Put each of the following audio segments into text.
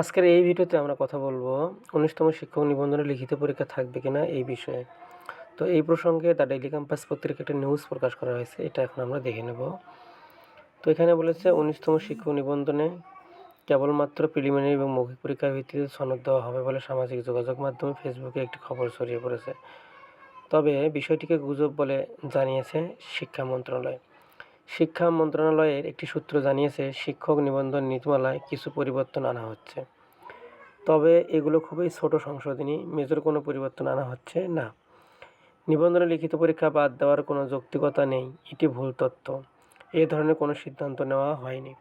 আজকের এই ভিডিওতে আমরা কথা বলব উনিশতম শিক্ষক নিবন্ধনে লিখিত পরীক্ষা থাকবে কিনা এই বিষয়ে। তো এই প্রসঙ্গে দ্য ডেইলি ক্যাম্পাস পত্রিকা একটা নিউজ প্রকাশ করা হয়েছে, এটা এখন আমরা দেখে নেব। তো এখানে বলেছে, উনিশতম শিক্ষক নিবন্ধনে কেবলমাত্র প্রিলিমিনারি এবং মৌখিক পরীক্ষার ভিত্তিতে সনদ দেওয়া হবে বলে সামাজিক যোগাযোগ মাধ্যমে ফেসবুকে একটি খবর ছড়িয়ে পড়েছে। তবে বিষয়টিকে গুজব বলে জানিয়েছে শিক্ষা মন্ত্রণালয়। শিক্ষা মন্ত্রণালয়ের একটি সূত্র জানিয়েছে, শিক্ষক নিবন্ধন নীতিমালায় কিছু পরিবর্তন আনা হচ্ছে। তবে এগুলো খুবই ছোট সংশোধনী, মেজর কোনো পরিবর্তন আনা হচ্ছে না। নিবন্ধনে লিখিত পরীক্ষা বাদ দেওয়ার কোনো যৌক্তিকতা নেই, এটি ভুল তথ্য। এ ধরনের কোনো সিদ্ধান্ত নেওয়া হয়নি।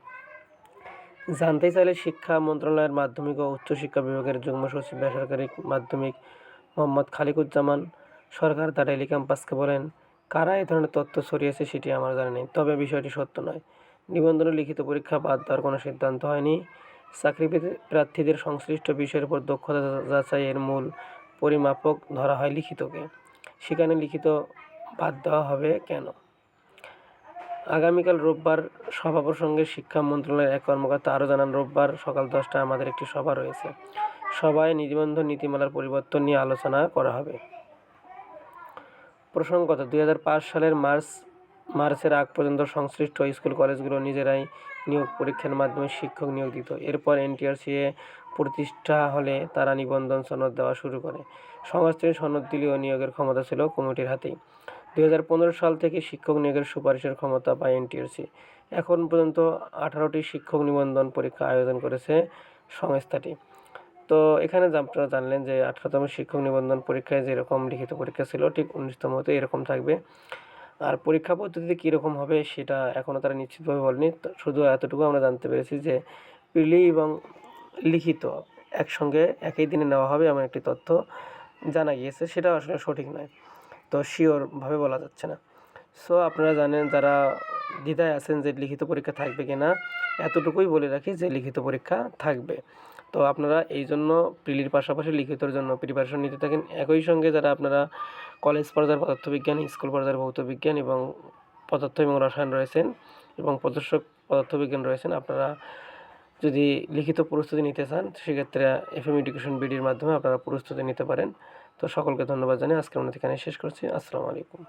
জানতে চাইলে শিক্ষা মন্ত্রণালয়ের মাধ্যমিক ও উচ্চশিক্ষা বিভাগের যুগ্ম সচিব, বেসরকারি মাধ্যমিক মোহাম্মদ খালিকুজ্জামান সরকার দ্য ডেইলি ক্যাম্পাসকে বলেন কারা এ ধরনের তথ্য ছড়িয়েছে সেটি আমার জানা নেই, তবে বিষয়টি সত্য নয়। নিবন্ধনে লিখিত পরীক্ষা বাদ দেওয়ার কোনো সিদ্ধান্ত হয়নি। চাকরি প্রার্থীদের সংশ্লিষ্ট বিষয়ের উপর দক্ষতা যাচাইয়ের মূল পরিমাপক ধরা হয় লিখিতকে। সেখানে লিখিত বাদ দেওয়া হবে কেন? আগামীকাল রোববার সভা প্রসঙ্গে শিক্ষা মন্ত্রণালয়ের এক কর্মকর্তা আরও জানান, রোববার সকাল দশটায় আমাদের একটি সভা রয়েছে। সভায় নিবন্ধন নীতিমালার পরিবর্তন নিয়ে আলোচনা করা হবে। প্রসঙ্গত দু হাজার পাঁচ সালের মার্চ, মার্চের আগ পর্যন্ত সংশ্লিষ্ট স্কুল কলেজগুলো নিজেরাই নিয়োগ পরীক্ষার মাধ্যমে শিক্ষক নিয়োগ দিত। এরপর এনটিআরসিএ প্রতিষ্ঠা হলে তারা নিবন্ধন সনদ দেওয়া শুরু করে। সংস্থায় সনদ দিলেও নিয়োগের ক্ষমতা ছিল কমিটির হাতেই। দুই হাজার পনেরো সাল থেকে শিক্ষক নিয়োগের সুপারিশের ক্ষমতা পায় এনটিআরসি। এখন পর্যন্ত আঠারোটি শিক্ষক নিবন্ধন পরীক্ষা আয়োজন করেছে সংস্থাটি। তো এখানে আপনারা জানলেন যে আঠারোতম শিক্ষক নিবন্ধন পরীক্ষায় যেরকম লিখিত পরীক্ষা ছিল, ঠিক উনিশতম উনিশতমতে এরকম থাকবে। আর পরীক্ষা পদ্ধতিতে কীরকম হবে সেটা এখনও তারা নিশ্চিতভাবে বলেনি। শুধু এতটুকু আমরা জানতে পেরেছি যে প্রিলি এবং লিখিত একসঙ্গে একই দিনে নেওয়া হবে এমন একটি তথ্য জানা গিয়েছে, সেটা আসলে সঠিক নয়। তো শিওরভাবে বলা যাচ্ছে না। সো আপনারা জানেন যারা দ্বিধায় আছেন যে লিখিত পরীক্ষা থাকবে কি না এতটুকুই বলে রাখি যে লিখিত পরীক্ষা থাকবে। তো আপনারা এই জন্য প্রিলির পাশাপাশি লিখিতর জন্য প্রিপারেশন নিতে থাকেন। একই সঙ্গে যারা আপনারা কলেজ পর্যায়ের পদার্থবিজ্ঞান স্কুল পর্যায়ের ভৌতবিজ্ঞান এবং পদার্থ এবং রসায়ন রয়েছেন এবং প্রদর্শক পদার্থবিজ্ঞান রয়েছেন, আপনারা যদি লিখিত প্রস্তুতি নিতে চান, সেক্ষেত্রে এফএম এডুকেশন বিডির মাধ্যমে আপনারা প্রস্তুতি নিতে পারেন। তো সকলকে ধন্যবাদ জানিয়ে আজকে আমরা এখানে শেষ করছি। আসসালামু আলাইকুম।